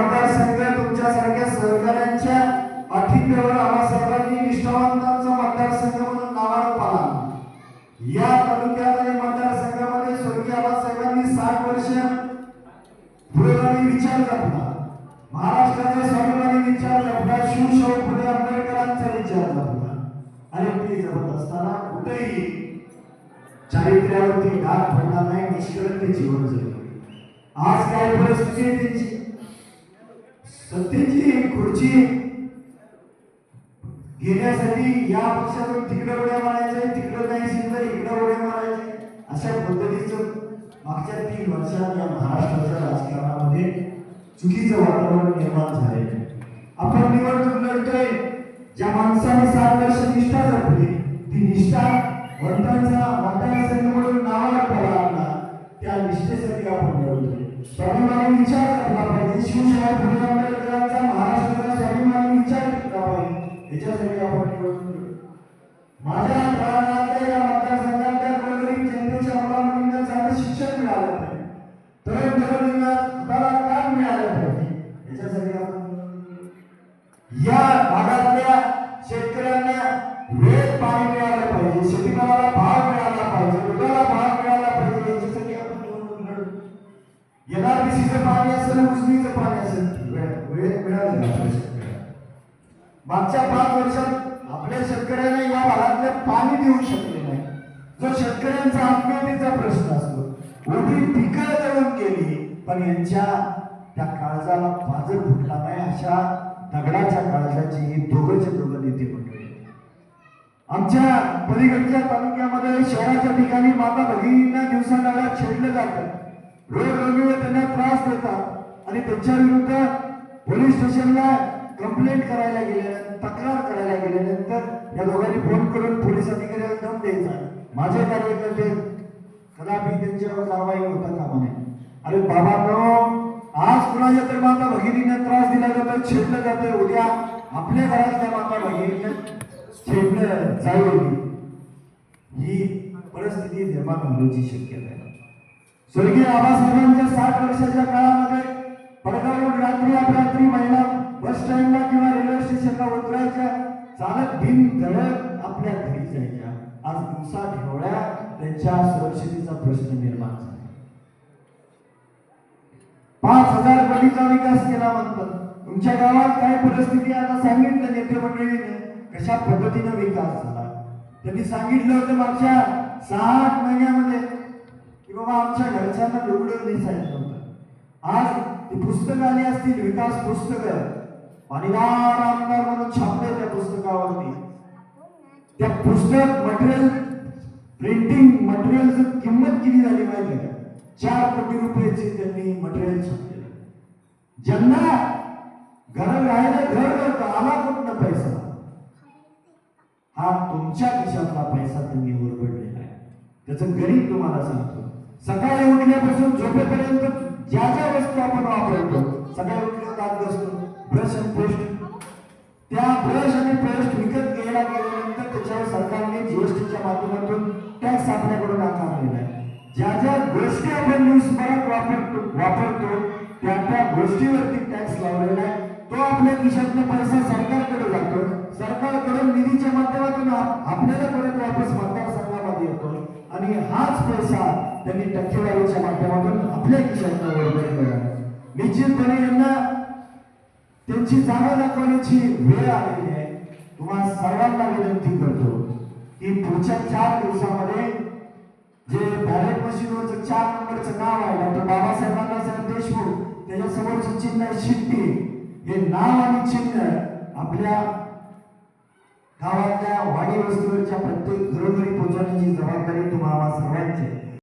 मतदारसंघ तुमच्यासारख्या सहकाऱ्यांच्या पाठिंब्यावर आबासाहेबांनी निष्ठावंतांचा मतदारसंघ म्हणून नावाला आला या तालुक्यात आणि मतदारसंघामध्ये स्वर्गीय आबासाहेबांनी साठ वर्ष पुरोगामी विचार जपला. महाराष्ट्राच्या स्वाभिमानी विचार जपला. शिवशाहू फुले आंबेडकरांचा विचार जपला. आणि ते जपत असताना कुठेही चारित्र्यावरती डाग पडला नाही निष्कलंक जीवन जगले. आज काय परिस्थिती आहे त्यांची? सत्तेची खुर्ची घेण्यासाठी या पक्षातून तिकडे उड्या मारायचे तिकडे नाही शिंदे इकडे उड्या मारायचे अशा पद्धतीचं मागच्या तीन वर्षात या महाराष्ट्राच्या राजकारणामध्ये चुकीचं वातावरण निर्माण झाले आहे आपण निवडणूक लढतोय ज्या माणसाने सात वर्ष निष्ठा जपली ती निष्ठा वंतांचा मतदारसंघ म्हणून नावाला पडला त्या निष्ठेसाठी आपण लढतोय स्वाभिमानी विचार करला पाहिजे. शिवशाही फुले आंबेडकरांचा महाराष्ट्राचा स्वाभिमानी विचार केला पाहिजे. याच्यासाठी आपण निवडून माझ्या काळातल्या या मतदारसंघातल्या गोरगरीब जनतेच्या मुलामुलींना चांगलं शिक्षण मिळालं पाहिजे. तरुण तरुणींना स्वतःला काम मिळालं पाहिजे. याच्यासाठी आपण या भागातल्या शेतकऱ्यांना वेळ पाहिजे वेळेत मिळालं मागच्या पाच वर्षात आपल्या शेतकऱ्यांना या भागातलं पाणी देऊ शकले नाही. जो शेतकऱ्यांचा आत्महत्येचा प्रश्न असतो उभी पिकं जळून गेली पण यांच्या त्या काळजाला पाजर फुटला नाही अशा दगडाच्या काळजाची ही दोघंच्या दोघं नेते मंडळी. आमच्या पलीकडच्या तालुक्यामध्ये शहराच्या ठिकाणी माता भगिनींना दिवसांना छेडलं जातं. रोग रंगीवर त्यांना त्रास देतात आणि त्यांच्या विरुद्ध पोलीस स्टेशनला कंप्लेंट करायला गेल्यानंतर तक्रार करायला गेल्यानंतर या दोघांनी फोन करून पोलीस अधिकाऱ्याला दम द्यायचा. माझे कार्यकर्ते कदापि त्यांच्यावर कारवाई होता कामा नये अरे बाबा आज कुणाच्या तर माता भगिनीने त्रास दिला जातो छेडलं जातं उद्या आपल्या घरातल्या माता भगिनीने छेडलं जाईल. ही परिस्थिती निर्माण होण्याची शक्यता आहे. स्वर्गीय आबासाहेबांच्या साठ वर्षाच्या आज दिवसा ढेवळ्या त्यांच्या सुरक्षितेचा प्रश्न निर्माण झाला. पाच हजार कोटीचा विकास केला म्हणतात. तुमच्या गावात काय परिस्थिती आता सांगितलं नेते मंडळीने कशा पद्धतीनं विकास झाला? त्यांनी सांगितलं होतं मागच्या सहा आठ महिन्यामध्ये की बाबा आमच्या घरच्यांना लुगडं दिसायचं नव्हतं. आज ती पुस्तकं आली असतील विकास पुस्तकं. पाणीदार आमदार म्हणून छापले त्या पुस्तकावरती. त्या पुस्तक मटेरियल प्रिंटिंग मटेरियलची किंमत किती झाली माहिती आहे चार कोटी रुपयाची त्यांनी मटेरियल छापलेलं. ज्यांना घर राहायला घर नव्हतं आला कुठनं पैसा? हा तुमच्या खिशातला पैसा त्यांनी उरबडलेला आहे. त्याचं गरीब तुम्हाला सांगतो. सकाळी उठल्यापासून झोपेपर्यंत ज्या गोष्टी आपण दिवसभरात वापरतो वापरतो. त्या त्या गोष्टीवरती टॅक्स लावलेला आहे. तो आपल्या खिशातला पैसा सरकारकडे जातो. सरकारकडून निधीच्या माध्यमातून आपल्याला परत वापस मतदार संघामध्ये येतो. आणि हाच पैसा त्यांनी टक्केवारीच्या माध्यमातून आपल्या खिशातला वरबड केला निश्चितपणे यांना त्यांची जागा दाखवण्याची वेळ आलेली आहे. तुम्हाला सर्वांना विनंती करतो की पुढच्या चार दिवसामध्ये बॅलेट चार नंबरचं नाव आहे. डॉक्टर बाबासाहेबांना साहेब देशमुख. त्याच्यासमोरचं चिन्ह आहे शिट्टी हे नाव आणि चिन्ह आपल्या गावातल्या वाडी वस्तीवरच्या प्रत्येक घरोघरी पोहोचवण्याची जबाबदारी तुम्हाला सर्वांची आहे.